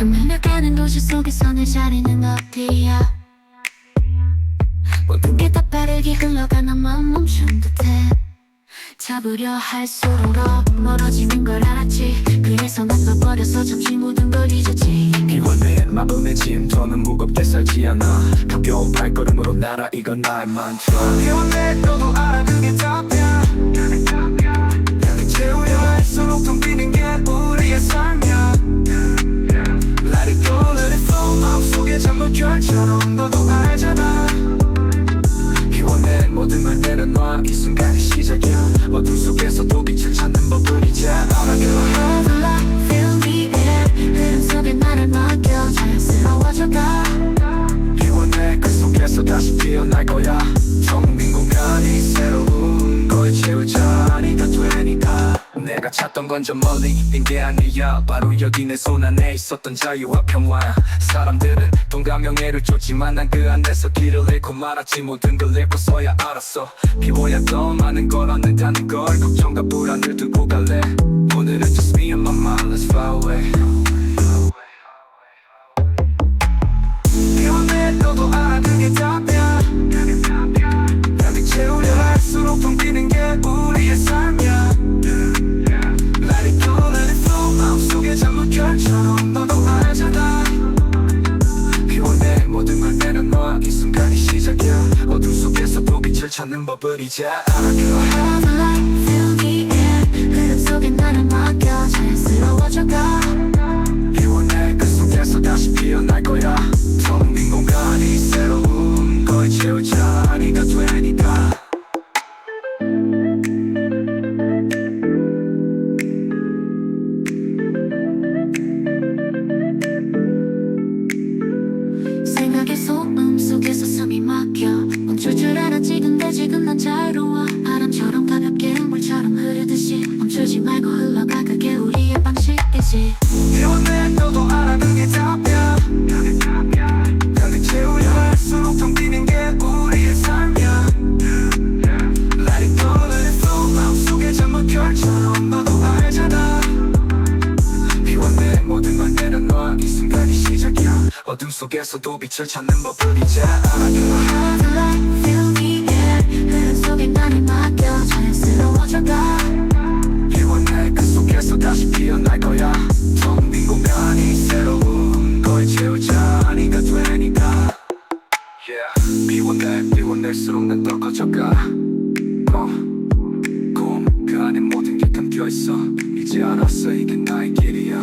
음악하는 도시 속에서 내 자리는 어디야? 모든 게 다 빠르게 흘러가는 마음 멈춘 듯해. 잡으려 할수록 더 멀어지는 걸 알았지 그래서 난 놔버려서 잠시 모든 걸 잊었지. 비워내 마음의 짐 더는 무겁게 살지 않아. 가벼운 발걸음으로 날아 이건 나의 만tra 비워내 너도 알아 그게 답이야. 가득 채우려 할수록 텅 비는 게 우리의 삶이야. Let it go let it flow 마음속에 잠못 결처럼 너도 알잖아. 비워내 모든 걸 내려놔 이 순간이 시작이야. 어둠 속에서도 빛 피어날 거야. 텅빈 공간이 새로운 걸 채우자 네가 되니까. 내가 찾던 건 저 멀리 빈게 아니야. 바로 여기 내 손 안에 있었던 자유와 평화. 사람들은 돈과 명예를 쫓지만 난 그 안에서 길을 잃고 말았지. 모든 걸 잃고서야 알았어. 비워야 더 많은 걸 얻는다는 걸 걱정과 불안을 두고 갈래. 오늘은 just me and my mind let's fly away 결처럼 너도 빛을 찾는 법을 이제 알아 Feel the light, feel the air 흐름 속에 나를 맡겨 자연스러워져가 비워내 그 속에서 다시 피어날 거야. 텅빈 공간이 새로운 걸 채우자. 네가 되 생각의 소음 속에서 숨이 막혀. 멈출 줄 알았지 근데 지금 난 자유로워. 바람처럼 가볍게 물처럼 흐르듯이 멈추지 말고 흘러가. 그게 우리의 방식이지 어둠 속에서도 빛을 찾는 법을 이제 알아 그 속에서 다시 피어날 거야. 텅빈 공간이 새로운 걸 채우자. 네가 되니까. Yeah. 비워내 비워낼수록 난 더 커져가. 어. 안에 모든 게 담겨있어. 이제 알았어. 이게 나의 길이야